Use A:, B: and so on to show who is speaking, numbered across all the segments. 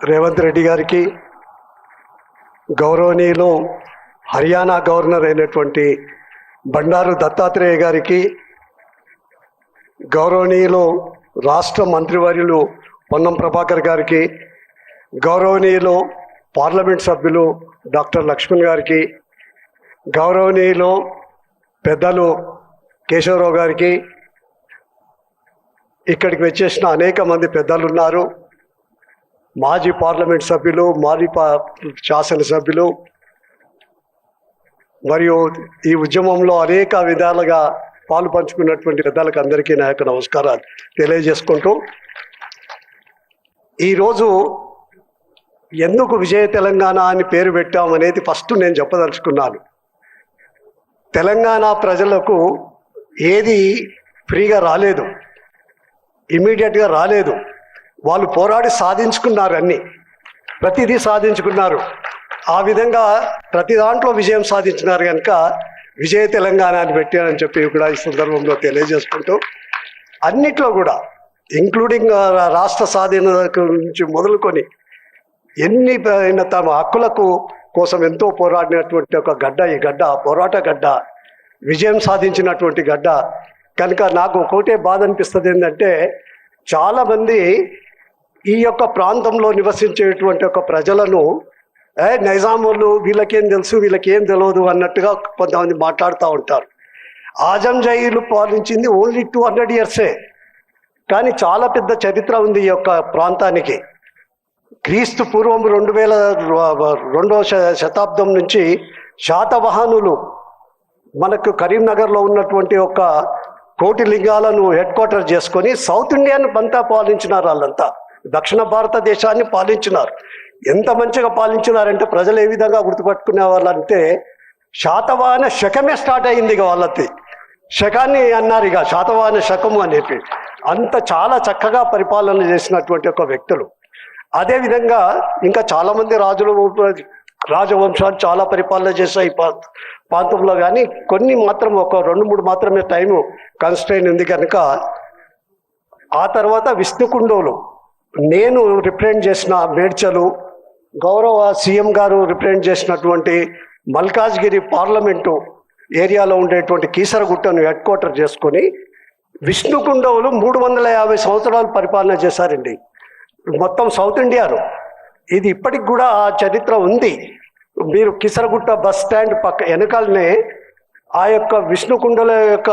A: రేవంత్ రెడ్డి గారికి గౌరవనీయులు హర్యానా గవర్నర్ అయినటువంటి బండారు దత్తాత్రేయ గారికి గౌరవనీయులు రాష్ట్ర మంత్రివర్యులు పొన్నం ప్రభాకర్ గారికి గౌరవనీయులు పార్లమెంట్ సభ్యులు డాక్టర్ లక్ష్మణ్ గారికి గౌరవనీయులు పెద్దలు కేశవరావు గారికి ఇక్కడికి వచ్చేసిన అనేక మంది పెద్దలు ఉన్నారు. మాజీ పార్లమెంట్ సభ్యులు మాజీ పా శాసనసభ్యులు మరియు ఈ ఉద్యమంలో అనేక విధాలుగా పాలు పంచుకున్నటువంటి పెద్దలకు అందరికీ నా యొక్క నమస్కారాలు తెలియజేసుకుంటూ ఈరోజు ఎందుకు విజయ తెలంగాణ అని పేరు పెట్టామనేది ఫస్ట్ నేను చెప్పదలుచుకున్నాను. తెలంగాణ ప్రజలకు ఏది ఫ్రీగా రాలేదు ఇమీడియట్గా రాలేదు. వాళ్ళు పోరాడి సాధించుకున్నారు అన్ని. ప్రతిదీ సాధించుకున్నారు. ఆ విధంగా ప్రతి దాంట్లో విజయం సాధించినారు కనుక విజయ తెలంగాణ అని పెట్టారని చెప్పి కూడా ఈ సందర్భంలో తెలియజేసుకుంటూ అన్నిట్లో కూడా ఇంక్లూడింగ్ రాష్ట్ర స్వాధీన నుంచి మొదలుకొని ఎన్ని అయిన తమ హక్కులకు కోసం ఎంతో పోరాడినటువంటి ఒక గడ్డ ఈ గడ్డ పోరాట గడ్డ విజయం సాధించినటువంటి గడ్డ. కనుక నాకు ఒకటే బాధ అనిపిస్తుంది ఏంటంటే చాలామంది ఈ యొక్క ప్రాంతంలో నివసించేటువంటి ఒక ప్రజలను ఏ నైజాములు వీళ్ళకేం తెలుసు వీళ్ళకేం తెలియదు అన్నట్టుగా కొంతమంది మాట్లాడుతూ ఉంటారు. ఆజం జైలు పాలించింది ఓన్లీ టూ హండ్రెడ్ ఇయర్సే. కానీ చాలా పెద్ద చరిత్ర ఉంది ఈ యొక్క ప్రాంతానికి. క్రీస్తు పూర్వం రెండు వేల రెండవ శ- శతాబ్దం నుంచి శాతవాహనులు మనకు కరీంనగర్లో ఉన్నటువంటి ఒక కోటి లింగాలను హెడ్ క్వార్టర్ చేసుకొని సౌత్ ఇండియాను అంతా పాలించినారు వాళ్ళంతా. దక్షిణ భారతదేశాన్ని పాలించినారు. ఎంత మంచిగా పాలించినారంటే ప్రజలు ఏ విధంగా గుర్తుపట్టుకునే వాళ్ళంటే శాతవాహన శకమే స్టార్ట్ అయింది ఇక వాళ్ళది. శకాన్ని అన్నారు ఇక శాతవాహన శకము అనేసి అంత చాలా చక్కగా పరిపాలన చేసినటువంటి ఒక వ్యక్తులు. అదేవిధంగా ఇంకా చాలామంది రాజులు రాజవంశాలు చాలా పరిపాలన చేశాయి ప్రాంతంలో కానీ కొన్ని మాత్రం ఒక రెండు మూడు మాత్రమే టైము కన్స్ట్రైన్ ఉంది కనుక ఆ తర్వాత విష్ణుకుండోలు నేను రిప్రజెంట్ చేసిన మేడ్చలు గౌరవ సీఎం గారు రిప్రజెంట్ చేసినటువంటి మల్కాజ్గిరి పార్లమెంటు ఏరియాలో ఉండేటువంటి కీసరగుట్టను హెడ్ క్వార్టర్ చేసుకొని విష్ణుకుండవులు మూడు వందల యాభై సంవత్సరాలు పరిపాలన చేశారండి. మొత్తం సౌత్ ఇండియాలో ఇది ఇప్పటికి కూడా ఆ చరిత్ర ఉంది. మీరు కిసరగుట్ట బస్ స్టాండ్ పక్క వెనకాలనే ఆ యొక్క విష్ణుకుండల యొక్క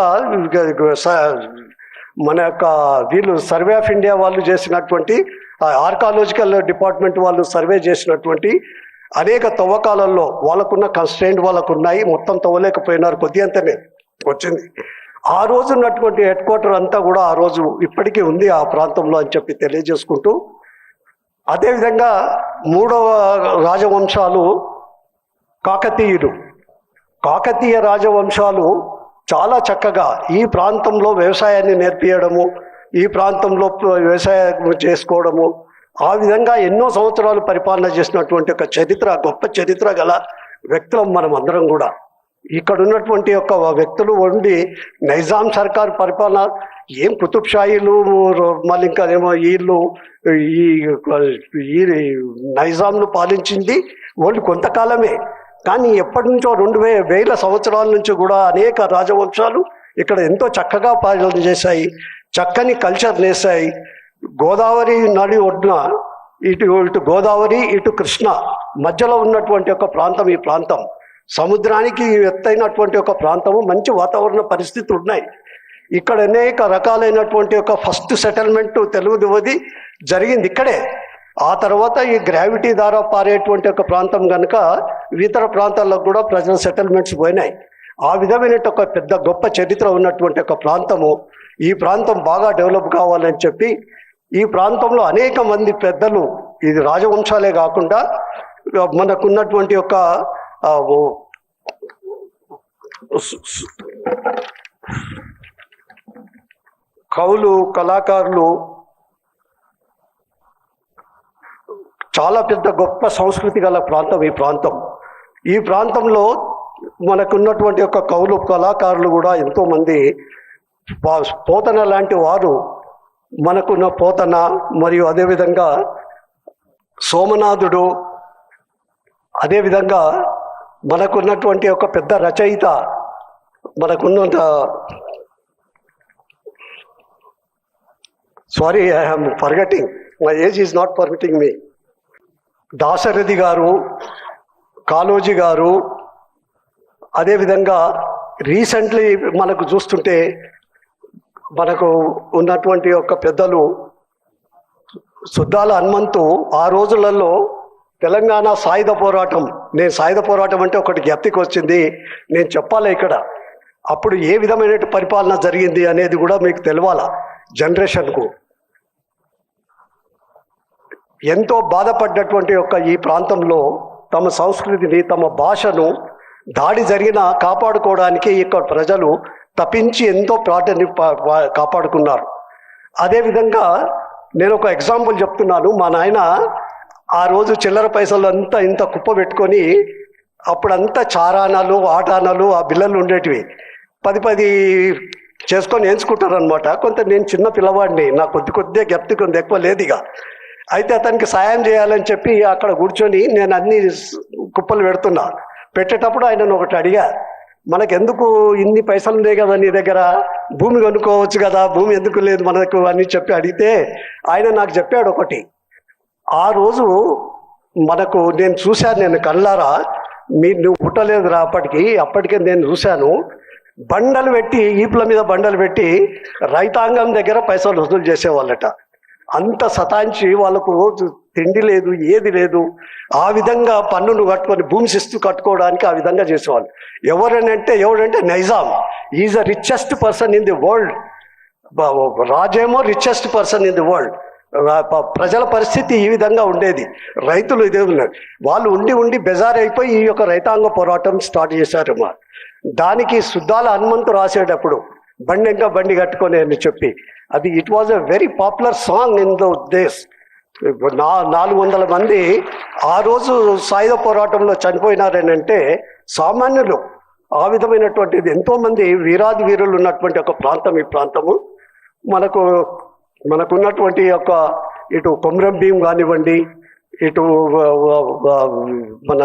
A: మన యొక్క వీళ్ళు సర్వే ఆఫ్ ఇండియా వాళ్ళు చేసినటువంటి ఆర్కాలజికల్ డిపార్ట్మెంట్ వాళ్ళు సర్వే చేసినటువంటి అనేక తవ్వకాలలో వాళ్ళకున్న కన్స్టెంట్ వాళ్ళకు ఉన్నాయి మొత్తం తవ్వలేకపోయినారు కొద్ది అంతనే వచ్చింది. ఆ రోజు ఉన్నటువంటి హెడ్ క్వార్టర్ అంతా కూడా ఆ రోజు ఇప్పటికీ ఉంది ఆ ప్రాంతంలో అని చెప్పి తెలియజేసుకుంటూ అదేవిధంగా మూడవ రాజవంశాలు కాకతీయులు. కాకతీయ రాజవంశాలు చాలా చక్కగా ఈ ప్రాంతంలో వ్యవసాయాన్ని నేర్పించడము ఈ ప్రాంతంలో వ్యవసాయం చేసుకోవడము ఆ విధంగా ఎన్నో సంవత్సరాలు పరిపాలన చేసినటువంటి ఒక చరిత్ర గొప్ప చరిత్ర గల వ్యక్తులం మనం అందరం కూడా. ఇక్కడ ఉన్నటువంటి యొక్క వ్యక్తులు ఉండి నైజాం సర్కార్ పరిపాలన ఏం కుతుబ్ షాహీలు మళ్ళీ ఇంకా ఏమో వీళ్ళు ఈ ఈ నైజాంను పాలించింది వాళ్ళు కొంతకాలమే. కానీ ఎప్పటి నుంచో రెండు వే వేల సంవత్సరాల నుంచి కూడా అనేక రాజవంశాలు ఇక్కడ ఎంతో చక్కగా పాలన చేశాయి. చక్కని కల్చర్ నేసాయి గోదావరి నడి ఒడ్డున ఇటు ఇటు గోదావరి ఇటు కృష్ణ మధ్యలో ఉన్నటువంటి ఒక ప్రాంతం ఈ ప్రాంతం. సముద్రానికి ఎత్తైనటువంటి ఒక ప్రాంతము మంచి వాతావరణ పరిస్థితులు ఉన్నాయి. ఇక్కడ అనేక రకాలైనటువంటి ఒక ఫస్ట్ సెటిల్మెంట్ తెలుగు దివది జరిగింది ఇక్కడే. ఆ తర్వాత ఈ గ్రావిటీ ద్వారా పారేటువంటి ఒక ప్రాంతం కనుక ఇతర ప్రాంతాల్లో కూడా ప్రజల సెటిల్మెంట్స్ పోయినాయి. ఆ విధమైన ఒక పెద్ద గొప్ప చరిత్ర ఉన్నటువంటి ఒక ప్రాంతము. ఈ ప్రాంతం బాగా డెవలప్ కావాలని చెప్పి ఈ ప్రాంతంలో అనేక మంది పెద్దలు ఇది రాజవంశాలే కాకుండా మనకున్నటువంటి ఒక కవులు కళాకారులు చాలా పెద్ద గొప్ప సంస్కృతి గల ప్రాంతం ఈ ప్రాంతం. ఈ ప్రాంతంలో మనకున్నటువంటి ఒక కవులు కళాకారులు కూడా ఎంతోమంది పోతన లాంటి వారు మనకున్న పోతన మరియు అదేవిధంగా సోమనాథుడు అదేవిధంగా మనకున్నటువంటి ఒక పెద్ద రచయిత మనకున్నంత sorry I am forgetting my age is not permitting me Dasarathi garu Kaloji garu అదేవిధంగా రీసెంట్లీ మనకు చూస్తుంటే మనకు ఉన్నటువంటి ఒక పెద్దలు సుద్దాల హనుమంతు ఆ రోజులలో తెలంగాణ సాయుధ పోరాటం నేను సాయుధ పోరాటం అంటే ఒకటి జ్ఞప్తికి వచ్చింది నేను చెప్పాలి ఇక్కడ. అప్పుడు ఏ విధమైన పరిపాలన జరిగింది అనేది కూడా మీకు తెలవాలా జనరేషన్కు? ఎంతో బాధపడ్డటువంటి యొక్క ఈ ప్రాంతంలో తమ సంస్కృతిని తమ భాషను దాడి జరిగిన కాపాడుకోవడానికి ఇక్కడ ప్రజలు తప్పించి ఎంతో ప్రార్థన కాపాడుకున్నారు. అదేవిధంగా నేను ఒక ఎగ్జాంపుల్ చెప్తున్నాను. మా నాయన ఆ రోజు చిల్లర పైసలు అంతా ఇంత కుప్ప పెట్టుకొని అప్పుడంతా చారానాలు ఆటానాలు ఆ బిల్లలు ఉండేటివి. పది పది చేసుకొని ఎంచుకుంటారు అనమాట కొంత నేను చిన్న పిల్లవాడిని నా కొద్ది కొద్దిగా గెప్తి కొంత ఎక్కువ లేదు ఇక అయితే అతనికి సాయం చేయాలని చెప్పి అక్కడ కూర్చొని నేను అన్ని కుప్పలు పెడుతున్నా. పెట్టేటప్పుడు ఆయన ఒకటి అడిగా మనకెందుకు ఇన్ని పైసలు ఉన్నాయి కదా నీ దగ్గర? భూమి కొనుక్కోవచ్చు కదా భూమి ఎందుకు లేదు మనకు? అని చెప్పి అడిగితే ఆయన నాకు చెప్పాడు ఒకటి. ఆ రోజు మనకు నేను చూశాను నేను కళ్ళారా మీ నువ్వు పుట్టలేదురా అప్పటికి అప్పటికే నేను చూశాను. బండలు పెట్టి ఈపుల మీద బండలు పెట్టి రైతాంగం దగ్గర పైసలు వసూలు చేసేవాళ్ళట. అంత సతాయించి వాళ్ళకు రోజు తిండి లేదు ఏది లేదు. ఆ విధంగా పన్నును కట్టుకొని భూమి శిస్తు కట్టుకోవడానికి ఆ విధంగా చేసేవాళ్ళు. ఎవరనంటే ఎవరంటే Nizam. Is the richest person in the world రాజేమో richest person in the world ప్రజల పరిస్థితి ఈ విధంగా ఉండేది. రైతులు ఇదే ఉన్నారు. వాళ్ళు ఉండి ఉండి బెజార్ అయిపోయి ఈ యొక్క రైతాంగ పోరాటం స్టార్ట్ చేశారమ్మా దానికి సుద్దాల హనుమంతు రాసేటప్పుడు బండి ఇంకా బండి కట్టుకొని అని చెప్పి అది it was a very popular song in the దేశ్ నా నాలుగు వందల మంది ఆ రోజు సాయుధ పోరాటంలో చనిపోయినారని అంటే సామాన్యులు ఆ విధమైనటువంటిది. ఎంతోమంది వీరాది వీరులు ఉన్నటువంటి ఒక ప్రాంతం ఈ ప్రాంతము. మనకు మనకున్నటువంటి యొక్క ఇటు కొమరం భీం కానివ్వండి ఇటు మన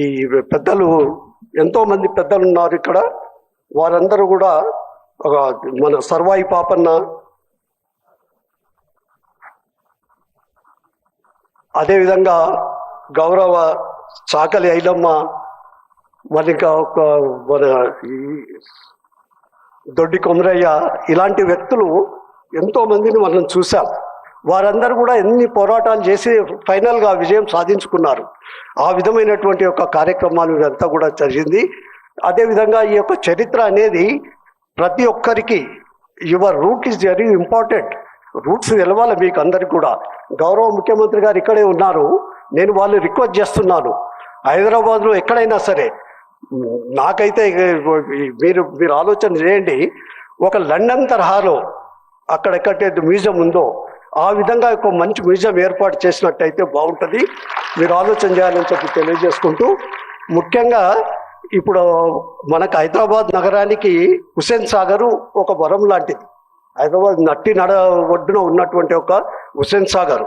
A: ఈ పెద్దలు ఎంతోమంది పెద్దలు ఉన్నారు ఇక్కడ. వారందరూ కూడా ఒక మన సర్వాయి పాపన్న. అదేవిధంగా గౌరవ చాకలి ఐలమ్మ మరి ఇంకా ఒక మన దొడ్డి కొమరయ్య ఇలాంటి వ్యక్తులు ఎంతో మందిని మనం చూసాం. వారందరూ కూడా ఎన్ని పోరాటాలు చేసి ఫైనల్గా విజయం సాధించుకున్నారు. ఆ విధమైనటువంటి యొక్క కార్యక్రమాలు ఇదంతా కూడా జరిగింది. అదేవిధంగా ఈ యొక్క చరిత్ర అనేది ప్రతి ఒక్కరికి your root is very important. Roots తెలవాలి మీకు అందరికి కూడా. గౌరవ ముఖ్యమంత్రి గారు ఇక్కడే ఉన్నారు. నేను వాళ్ళు రిక్వెస్ట్ చేస్తున్నాను. హైదరాబాద్లో ఎక్కడైనా సరే నాకైతే మీరు మీరు ఆలోచన చేయండి. ఒక లండన్ తరహాలో అక్కడ ఎక్కడైతే మ్యూజియం ఉందో ఆ విధంగా ఒక మంచి మ్యూజియం ఏర్పాటు చేసినట్టయితే బాగుంటుంది. మీరు ఆలోచన చేయాలని చెప్పి తెలియజేసుకుంటూ ముఖ్యంగా ఇప్పుడు మనకు హైదరాబాద్ నగరానికి హుసేన్ సాగర్ ఒక వరం లాంటిది. హైదరాబాద్ నట్టి నడ ఒడ్డున ఉన్నటువంటి ఒక హుసేన్ సాగర్.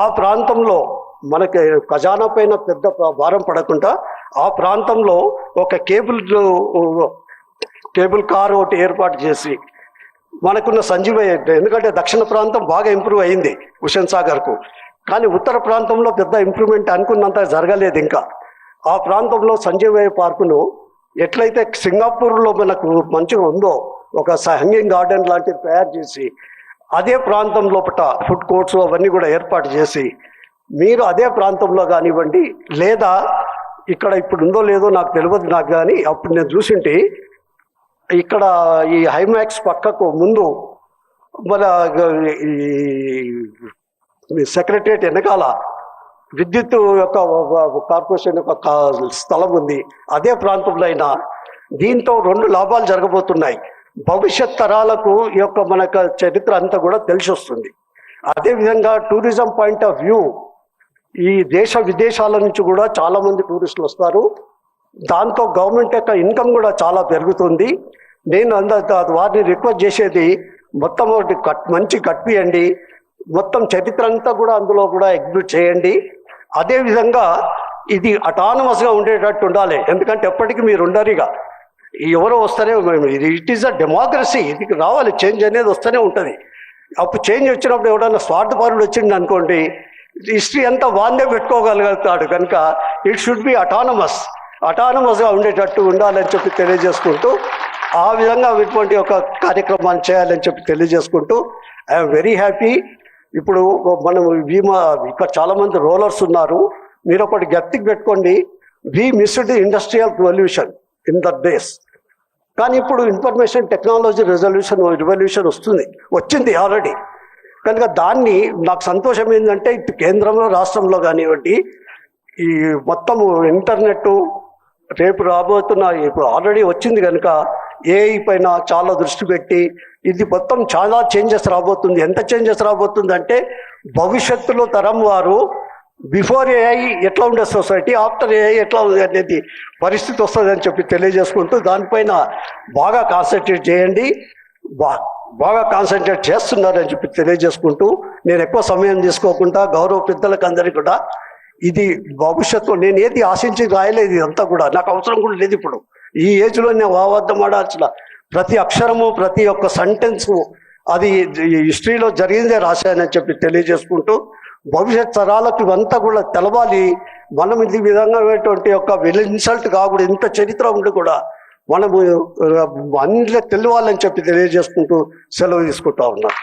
A: ఆ ప్రాంతంలో మనకి ఖజానా పైన పెద్ద భారం పడకుండా ఆ ప్రాంతంలో ఒక కేబుల్ కేబుల్ కార్ ఒకటి ఏర్పాటు చేసి మనకున్న సంజీవయ్య ఎందుకంటే దక్షిణ ప్రాంతం బాగా ఇంప్రూవ్ అయింది హుసేన్ సాగర్కు. కానీ ఉత్తర ప్రాంతంలో పెద్ద ఇంప్రూవ్మెంట్ అనుకున్నంత జరగలేదు ఇంకా. ఆ ప్రాంతంలో సంజీవయ్య పార్కును ఎట్లయితే సింగపూర్లో మనకు మంచిగా ఉందో ఒక హ్యాంగింగ్ గార్డెన్ లాంటిది తయారు చేసి అదే ప్రాంతం లోపల ఫుడ్ కోర్ట్స్ అవన్నీ కూడా ఏర్పాటు చేసి మీరు అదే ప్రాంతంలో కానివ్వండి లేదా ఇక్కడ ఇప్పుడు ఉందో లేదో నాకు తెలియదు నాకు కానీ అప్పుడు నేను చూసింటి ఇక్కడ ఈ హైమాక్స్ పక్కకు ముందు మన ఈ సెక్రటరియట్ వెనకాల విద్యుత్ యొక్క కార్పొరేషన్ యొక్క స్థలం ఉంది. అదే ప్రాంతంలో అయినా దీంతో రెండు లాభాలు జరగబోతున్నాయి. భవిష్యత్ తరాలకు ఈ యొక్క మనకు చరిత్ర అంతా కూడా తెలిసి వస్తుంది. అదేవిధంగా టూరిజం పాయింట్ ఆఫ్ వ్యూ ఈ దేశ విదేశాల నుంచి కూడా చాలామంది టూరిస్టులు వస్తారు. దాంతో గవర్నమెంట్ యొక్క ఇన్కమ్ కూడా చాలా పెరుగుతుంది. నేను అంద వారిని రిక్వెస్ట్ చేసేది మొత్తం ఒకటి కట్ మంచి కట్టియండి మొత్తం చరిత్ర అంతా కూడా అందులో కూడా ఎగ్జిబిట్ చేయండి. అదేవిధంగా ఇది అటానమస్గా ఉండేటట్టు ఉండాలి. ఎందుకంటే ఎప్పటికీ మీరు ఉండరిగా. ఎవరో వస్తేనే ఇది ఇట్ ఈస్ అ డెమోక్రసీ ఇది రావాలి. చేంజ్ అనేది వస్తూనే ఉంటుంది. అప్పుడు చేంజ్ వచ్చినప్పుడు ఎవడన్నా స్వార్థపరుడు వచ్చింది అనుకోండి హిస్టరీ అంతా వాందే పెట్టుకోగలుగుతాడు. కనుక ఇట్ షుడ్ బి అటానమస్ అటానమస్గా ఉండేటట్టు ఉండాలని చెప్పి తెలియజేసుకుంటూ ఆ విధంగా ఇటువంటి ఒక కార్యక్రమాన్ని చేయాలని చెప్పి తెలియజేసుకుంటూ ఐఎమ్ వెరీ హ్యాపీ ఇప్పుడు మనం బీమా ఇక్కడ చాలా మంది రోలర్స్ ఉన్నారు. మీరు ఒకటి గట్టికి పెట్టుకోండి. We missed industrial revolution in the days. కానీ ఇప్పుడు ఇన్ఫర్మేషన్ టెక్నాలజీ రెజల్యూషన్ రివల్యూషన్ వస్తుంది. వచ్చింది ఆల్రెడీ. కనుక దాన్ని నాకు సంతోషం ఏంటంటే ఇటు కేంద్రంలో రాష్ట్రంలో కానివ్వండి ఈ మొత్తము ఇంటర్నెట్ రేపు రాబోతున్న ఇప్పుడు ఆల్రెడీ వచ్చింది కనుక ఏఐ పైన చాలా దృష్టి పెట్టి ఇది మొత్తం చాలా చేంజెస్ రాబోతుంది. ఎంత చేంజెస్ రాబోతుంది అంటే భవిష్యత్తులో తరం వారు బిఫోర్ ఏఐ ఎట్లా ఉండే సొసైటీ ఆఫ్టర్ ఏఐ ఎట్లా ఉంది అనేది పరిస్థితి వస్తుంది అని చెప్పి తెలియజేసుకుంటూ దానిపైన బాగా కాన్సన్ట్రేట్ చేయండి. బా బాగా కాన్సన్ట్రేట్ చేస్తున్నారని చెప్పి తెలియజేసుకుంటూ నేను ఎక్కువ సమయం తీసుకోకుండా గౌరవ పెద్దలకు అందరికీ కూడా ఇది భవిష్యత్తు నేను ఏది ఆశించి రాయలేదు ఇదంతా కూడా. నాకు అవసరం కూడా లేదు ఇప్పుడు. ఈ ఏజ్లో నేను వావద్దం ఆడాల్సిన ప్రతి అక్షరము ప్రతి ఒక్క సెంటెన్స్ అది హిస్టరీలో జరిగిందే రాశానని చెప్పి తెలియజేసుకుంటూ భవిష్యత్ తరాలకు ఇవంతా కూడా తెలవాలి. మనం ఇది విధంగా యొక్క ఇన్సల్ట్ కాకూడదు ఇంత చరిత్ర ఉండి కూడా మనము అన్నిలో తెలియాలని చెప్పి తెలియజేసుకుంటూ సెలవు తీసుకుంటా ఉన్నాం.